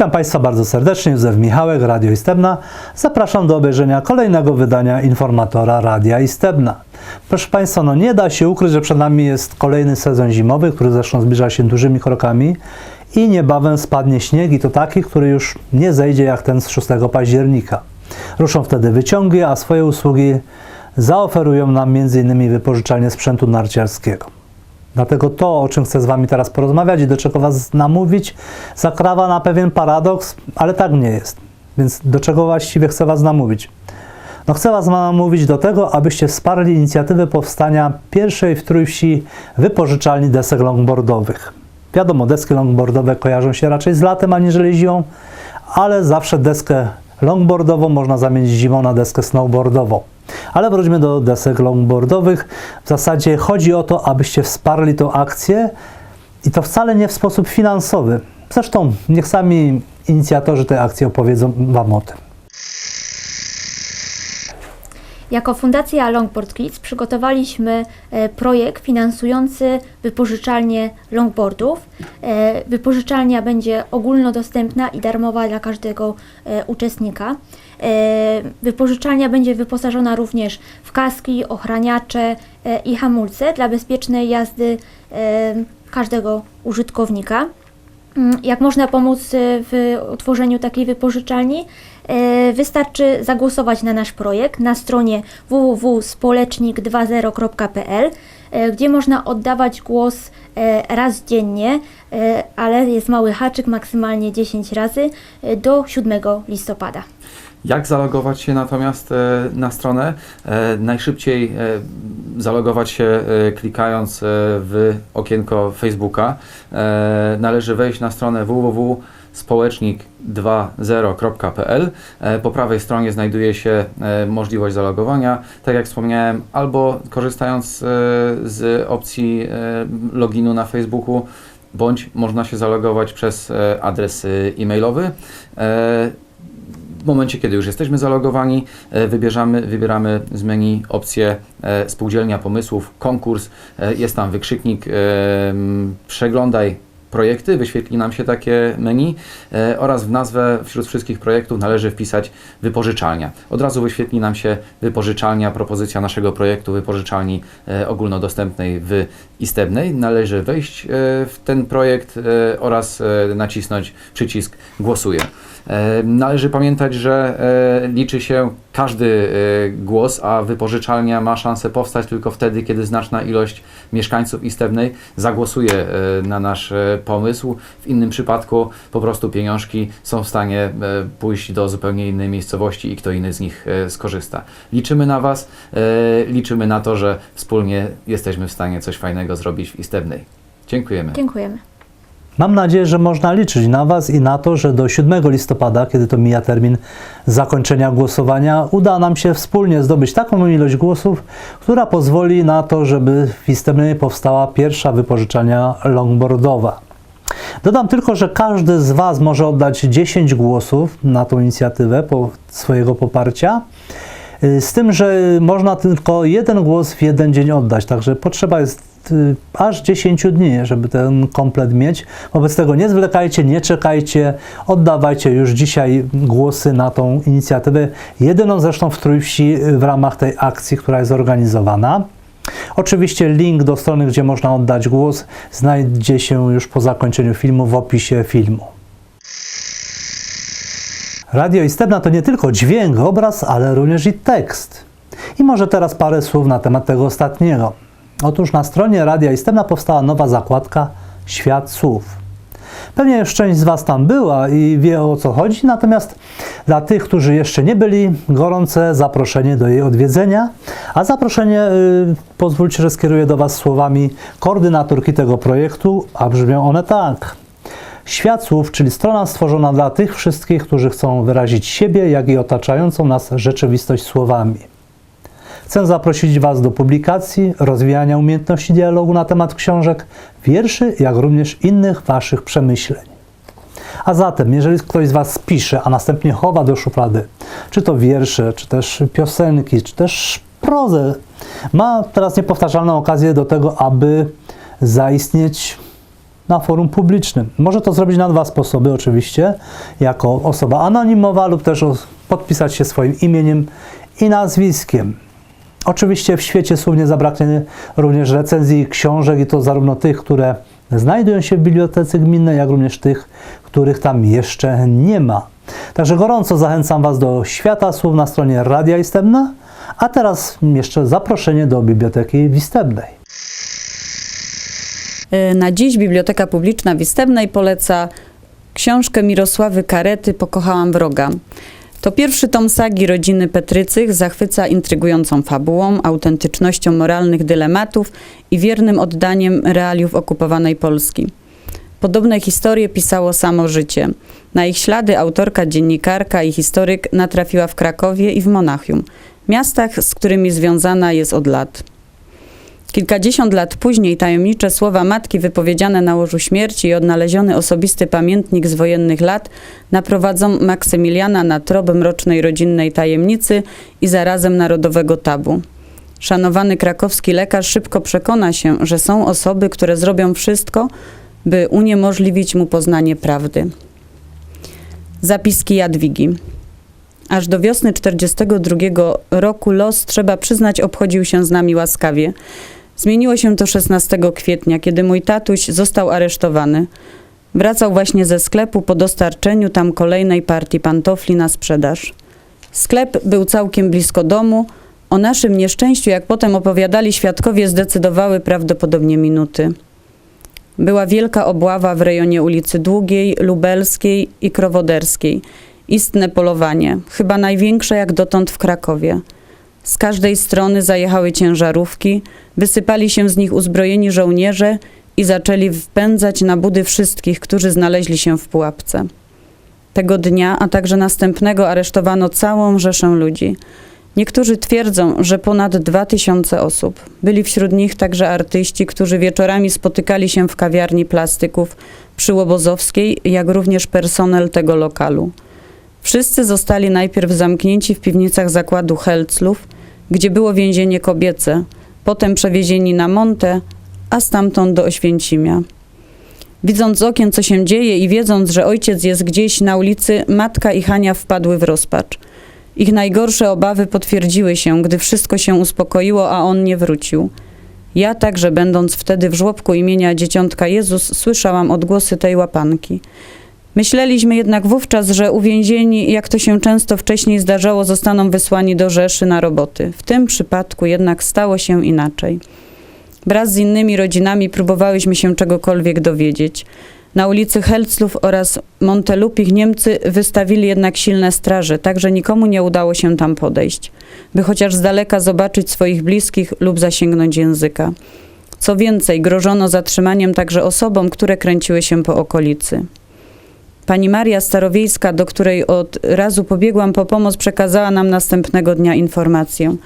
Witam Państwa bardzo serdecznie, Józef Michałek, Radio Istebna. Zapraszam do obejrzenia kolejnego wydania informatora Radia Istebna. Proszę Państwa, no nie da się ukryć, że przed nami jest kolejny sezon zimowy, który zresztą zbliża się dużymi krokami i niebawem spadnie śnieg i to taki, który już nie zejdzie jak ten z 6 października. Ruszą wtedy wyciągi, a swoje usługi zaoferują nam m.in. wypożyczalnie sprzętu narciarskiego. Dlatego to, o czym chcę z Wami teraz porozmawiać i do czego Was namówić, zakrawa na pewien paradoks, ale tak nie jest. Więc do czego właściwie chcę Was namówić? No chcę Was namówić do tego, abyście wsparli inicjatywę powstania pierwszej w Trójwsi wypożyczalni desek longboardowych. Wiadomo, deski longboardowe kojarzą się raczej z latem aniżeli zimą, ale zawsze deskę longboardową można zamienić zimą na deskę snowboardową. Ale wróćmy do desek longboardowych. W zasadzie chodzi o to, abyście wsparli tą akcję i to wcale nie w sposób finansowy. Zresztą niech sami inicjatorzy tej akcji opowiedzą Wam o tym. Jako Fundacja Longboard Kids przygotowaliśmy e, projekt finansujący wypożyczalnię longboardów. E, Wypożyczalnia będzie ogólnodostępna i darmowa dla każdego e, uczestnika. E, Wypożyczalnia będzie wyposażona również w kaski, ochraniacze e, i hamulce dla bezpiecznej jazdy e, każdego użytkownika. Mm, Jak można pomóc w utworzeniu takiej wypożyczalni? Wystarczy zagłosować na nasz projekt na stronie www.społecznik20.pl, e, gdzie można oddawać głos raz dziennie, ale jest mały haczyk, maksymalnie 10 razy do 7 listopada. Jak zalogować się natomiast e, na stronę? E, Najszybciej e, zalogować się klikając w okienko Facebooka. Należy wejść na stronę www.społecznik20.pl. E, Po prawej stronie znajduje się możliwość zalogowania. Tak jak wspomniałem, albo korzystając z opcji loginu na Facebooku, bądź można się zalogować przez adres e-mailowy. W momencie, kiedy już jesteśmy zalogowani, e, wybierzamy, wybieramy z menu opcję e, Spółdzielnia Pomysłów, konkurs. E, Jest tam wykrzyknik Przeglądaj projekty, wyświetli nam się takie menu e, oraz w nazwę wśród wszystkich projektów należy wpisać wypożyczalnia. Od razu wyświetli nam się wypożyczalnia, propozycja naszego projektu wypożyczalni e, ogólnodostępnej w Istebnej. Należy wejść e, w ten projekt oraz nacisnąć przycisk głosuję. Należy pamiętać, że liczy się każdy głos, a wypożyczalnia ma szansę powstać tylko wtedy, kiedy znaczna ilość mieszkańców Istebnej zagłosuje na nasz pomysł. W innym przypadku po prostu pieniążki są w stanie e, pójść do zupełnie innej miejscowości i kto inny z nich e, skorzysta. Liczymy na Was, e, liczymy na to, że wspólnie jesteśmy w stanie coś fajnego zrobić w Istebnej. Dziękujemy. Dziękujemy. Mam nadzieję, że można liczyć na Was i na to, że do 7 listopada, kiedy to mija termin zakończenia głosowania, uda nam się wspólnie zdobyć taką ilość głosów, która pozwoli na to, żeby w Istebnej powstała pierwsza wypożyczalnia longboardowa. Dodam tylko, że każdy z Was może oddać 10 głosów na tą inicjatywę po swojego poparcia. Y, Z tym, że można tylko jeden głos w jeden dzień oddać, także potrzeba jest y, aż 10 dni, żeby ten komplet mieć. Wobec tego nie zwlekajcie, nie czekajcie, oddawajcie już dzisiaj głosy na tą inicjatywę, jedyną zresztą w Trójwsi w ramach tej akcji, która jest organizowana. Oczywiście link do strony, gdzie można oddać głos, znajdzie się już po zakończeniu filmu w opisie filmu. Radio Istebna to nie tylko dźwięk, obraz, ale również i tekst. I może teraz parę słów na temat tego ostatniego. Otóż na stronie Radia Istebna powstała nowa zakładka Świat Słów. Pewnie część z Was tam była i wie o co chodzi, natomiast dla tych, którzy jeszcze nie byli, gorące zaproszenie do jej odwiedzenia. A zaproszenie y, pozwólcie, że skieruję do Was słowami koordynatorki tego projektu, a brzmią one tak. Świat słów, czyli strona stworzona dla tych wszystkich, którzy chcą wyrazić siebie, jak i otaczającą nas rzeczywistość słowami. Chcę zaprosić Was do publikacji, rozwijania umiejętności dialogu na temat książek, wierszy, jak również innych Waszych przemyśleń. A zatem, jeżeli ktoś z Was pisze, a następnie chowa do szuflady, czy to wiersze, czy też piosenki, czy też prozę, ma teraz niepowtarzalną okazję do tego, aby zaistnieć na forum publicznym. Może to zrobić na dwa sposoby, oczywiście, jako osoba anonimowa lub też podpisać się swoim imieniem i nazwiskiem. Oczywiście w świecie słów nie zabraknie również recenzji książek i to zarówno tych, które znajdują się w bibliotece gminnej, jak również tych, których tam jeszcze nie ma. Także gorąco zachęcam Was do świata słów na stronie Radia Istebna, a teraz jeszcze zaproszenie do Biblioteki Wistebnej. Y, Na dziś Biblioteka Publiczna w Istebnej poleca książkę Mirosławy Karety Pokochałam wroga. To pierwszy tom sagi rodziny Petrycych zachwyca intrygującą fabułą, autentycznością moralnych dylematów i wiernym oddaniem realiów okupowanej Polski. Podobne historie pisało samo życie. Na ich ślady autorka, dziennikarka i historyk natrafiła w Krakowie i w Monachium, miastach, z którymi związana jest od lat. Kilkadziesiąt lat później tajemnicze słowa matki wypowiedziane na łożu śmierci i odnaleziony osobisty pamiętnik z wojennych lat naprowadzą Maksymiliana na trop mrocznej rodzinnej tajemnicy i zarazem narodowego tabu. Szanowany krakowski lekarz szybko przekona się, że są osoby, które zrobią wszystko, by uniemożliwić mu poznanie prawdy. Zapiski Jadwigi. Aż do wiosny 42 roku los, trzeba przyznać, obchodził się z nami łaskawie. Zmieniło się to 16 kwietnia, kiedy mój tatuś został aresztowany. Wracał właśnie ze sklepu po dostarczeniu tam kolejnej partii pantofli na sprzedaż. Sklep był całkiem blisko domu. O naszym nieszczęściu, jak potem opowiadali świadkowie, zdecydowały prawdopodobnie minuty. Była wielka obława w rejonie ulicy Długiej, Lubelskiej i Krowoderskiej. Istne polowanie, chyba największe jak dotąd w Krakowie. Z każdej strony zajechały ciężarówki, wysypali się z nich uzbrojeni żołnierze i zaczęli wpędzać na budy wszystkich, którzy znaleźli się w pułapce. Tego dnia, a także następnego aresztowano całą rzeszę ludzi. Niektórzy twierdzą, że ponad dwa tysiące osób. Byli wśród nich także artyści, którzy wieczorami spotykali się w kawiarni plastyków przy Łobozowskiej, jak również personel tego lokalu. Wszyscy zostali najpierw zamknięci w piwnicach zakładu Helclów, gdzie było więzienie kobiece, potem przewiezieni na Montę, a stamtąd do Oświęcimia. Widząc z okien, co się dzieje i wiedząc, że ojciec jest gdzieś na ulicy, matka i Hania wpadły w rozpacz. Ich najgorsze obawy potwierdziły się, gdy wszystko się uspokoiło, a on nie wrócił. Ja także, będąc wtedy w żłobku imienia Dzieciątka Jezus, słyszałam odgłosy tej łapanki. Myśleliśmy jednak wówczas, że uwięzieni, jak to się często wcześniej zdarzało, zostaną wysłani do Rzeszy na roboty. W tym przypadku jednak stało się inaczej. Wraz z innymi rodzinami próbowałyśmy się czegokolwiek dowiedzieć. Na ulicy Helclów oraz Montelupich Niemcy wystawili jednak silne straże, tak że nikomu nie udało się tam podejść, by chociaż z daleka zobaczyć swoich bliskich lub zasięgnąć języka. Co więcej, grożono zatrzymaniem także osobom, które kręciły się po okolicy. Pani Maria Starowiejska, do której od razu pobiegłam po pomoc, przekazała nam następnego dnia informację,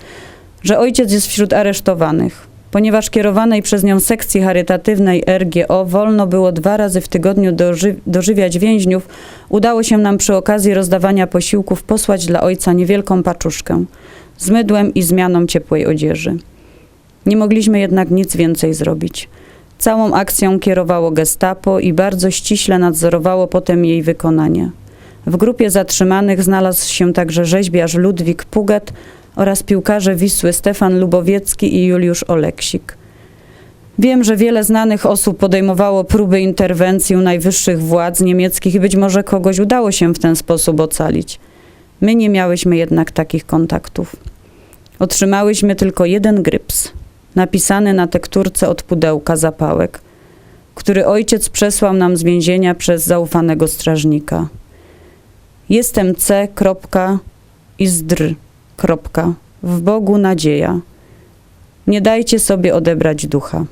że ojciec jest wśród aresztowanych. Ponieważ kierowanej przez nią sekcji charytatywnej RGO wolno było dwa razy w tygodniu doży dożywiać więźniów, udało się nam przy okazji rozdawania posiłków posłać dla ojca niewielką paczuszkę z mydłem i zmianą ciepłej odzieży. Nie mogliśmy jednak nic więcej zrobić. Całą akcją kierowało gestapo i bardzo ściśle nadzorowało potem jej wykonanie. W grupie zatrzymanych znalazł się także rzeźbiarz Ludwik Puget oraz piłkarze Wisły Stefan Lubowiecki i Juliusz Oleksik. Wiem, że wiele znanych osób podejmowało próby interwencji u najwyższych władz niemieckich i być może kogoś udało się w ten sposób ocalić. My nie miałyśmy jednak takich kontaktów. Otrzymałyśmy tylko jeden gryps, napisany na tekturce od pudełka zapałek, który ojciec przesłał nam z więzienia przez zaufanego strażnika. Jestem C. i zdr. Kropka. W Bogu nadzieja. Nie dajcie sobie odebrać ducha.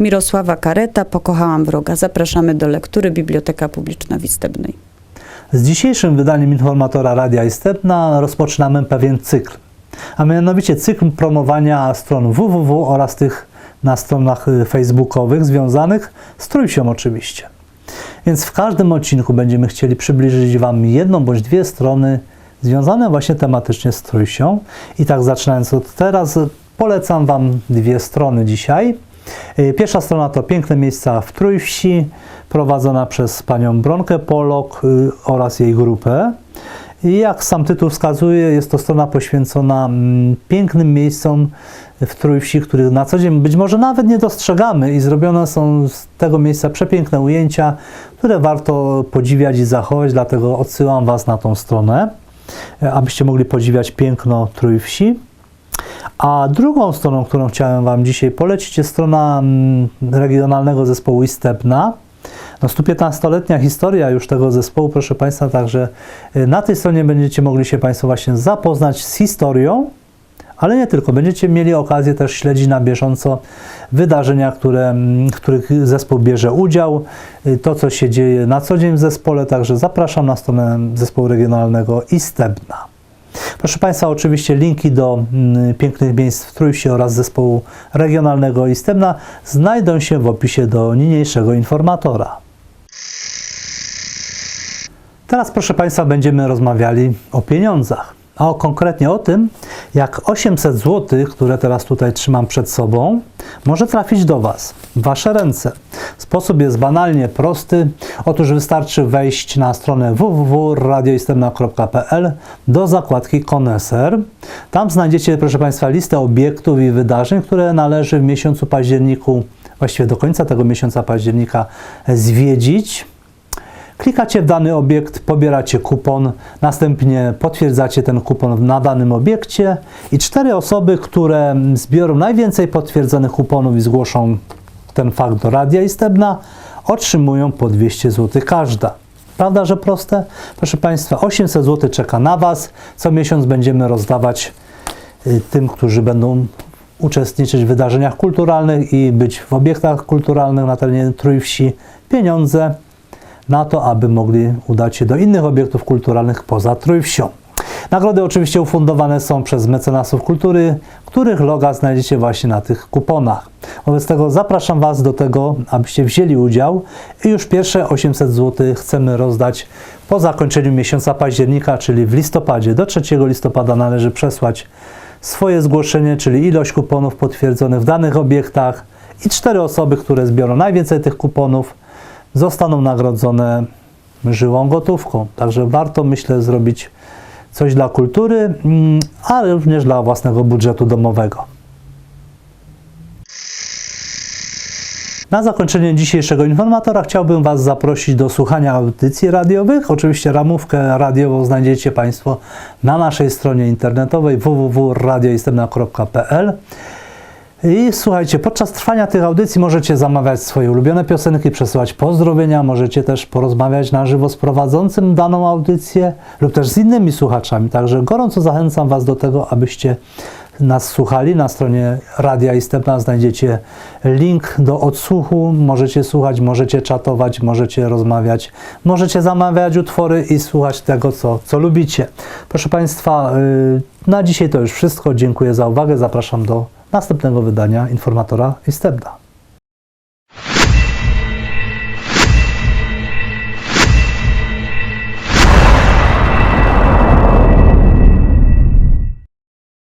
Mirosława Kareta, Pokochałam wroga. Zapraszamy do lektury Biblioteka Publiczna w Istebnej. Z dzisiejszym wydaniem informatora Radia Istebna rozpoczynamy pewien cykl, a mianowicie cykl promowania stron www oraz tych na stronach y, facebookowych związanych z Trójsią oczywiście. Więc w każdym odcinku będziemy chcieli przybliżyć Wam jedną bądź dwie strony związane właśnie tematycznie z Trójsią. I tak zaczynając od teraz, polecam Wam dwie strony dzisiaj. Y, Pierwsza strona to piękne miejsca w Trójwsi, prowadzona przez panią Bronkę Polok y, oraz jej grupę. I jak sam tytuł wskazuje, jest to strona poświęcona mm, pięknym miejscom w Trójwsi, których na co dzień być może nawet nie dostrzegamy i zrobione są z tego miejsca przepiękne ujęcia, które warto podziwiać i zachować, dlatego odsyłam Was na tą stronę, e, abyście mogli podziwiać piękno Trójwsi. A drugą stroną, którą chciałem Wam dzisiaj polecić, jest strona mm, regionalnego zespołu Istebna. No 115-letnia historia już tego zespołu, proszę Państwa, także y, na tej stronie będziecie mogli się Państwo właśnie zapoznać z historią, ale nie tylko. Będziecie mieli okazję też śledzić na bieżąco wydarzenia, które, w których zespół bierze udział, y, to co się dzieje na co dzień w zespole, także zapraszam na stronę zespołu regionalnego Istebna. Proszę Państwa, oczywiście linki do mm, pięknych miejsc w Trójsi oraz zespołu regionalnego Istebna znajdą się w opisie do niniejszego informatora. Teraz, proszę Państwa, będziemy rozmawiali o pieniądzach, a o, konkretnie o tym, jak 800 zł, które teraz tutaj trzymam przed sobą, może trafić do Was, w Wasze ręce. Sposób jest banalnie prosty. Otóż wystarczy wejść na stronę www.radioistemna.pl do zakładki Koneser. Tam znajdziecie, proszę Państwa, listę obiektów i wydarzeń, które należy w miesiącu październiku, właściwie do końca tego miesiąca października zwiedzić. Klikacie w dany obiekt, pobieracie kupon, następnie potwierdzacie ten kupon na danym obiekcie i cztery osoby, które zbiorą najwięcej potwierdzonych kuponów i zgłoszą ten fakt do Radia Istebna, otrzymują po 200 zł każda. Prawda, że proste? Proszę Państwa, 800 zł czeka na Was. Co miesiąc będziemy rozdawać y, tym, którzy będą uczestniczyć w wydarzeniach kulturalnych i być w obiektach kulturalnych na terenie Trójwsi pieniądze na to, aby mogli udać się do innych obiektów kulturalnych poza Trójwsią. Nagrody oczywiście ufundowane są przez mecenasów kultury, których loga znajdziecie właśnie na tych kuponach. Wobec tego zapraszam Was do tego, abyście wzięli udział i już pierwsze 800 zł chcemy rozdać po zakończeniu miesiąca października, czyli w listopadzie. Do 3 listopada należy przesłać swoje zgłoszenie, czyli ilość kuponów potwierdzonych w danych obiektach i cztery osoby, które zbiorą najwięcej tych kuponów, zostaną nagrodzone żyłą gotówką. Także warto, myślę, zrobić coś dla kultury, mm, ale również dla własnego budżetu domowego. Na zakończenie dzisiejszego informatora chciałbym Was zaprosić do słuchania audycji radiowych. Oczywiście ramówkę radiową znajdziecie Państwo na naszej stronie internetowej www.radioistemna.pl. I słuchajcie, podczas trwania tych audycji możecie zamawiać swoje ulubione piosenki, przesyłać pozdrowienia, możecie też porozmawiać na żywo z prowadzącym daną audycję lub też z innymi słuchaczami. Także gorąco zachęcam Was do tego, abyście nas słuchali. Na stronie Radia Istepna znajdziecie link do odsłuchu. Możecie słuchać, możecie czatować, możecie rozmawiać, możecie zamawiać utwory i słuchać tego, co, co lubicie. Proszę Państwa, yy, na dzisiaj to już wszystko. Dziękuję za uwagę. Zapraszam do następnego wydania informatora Istebna.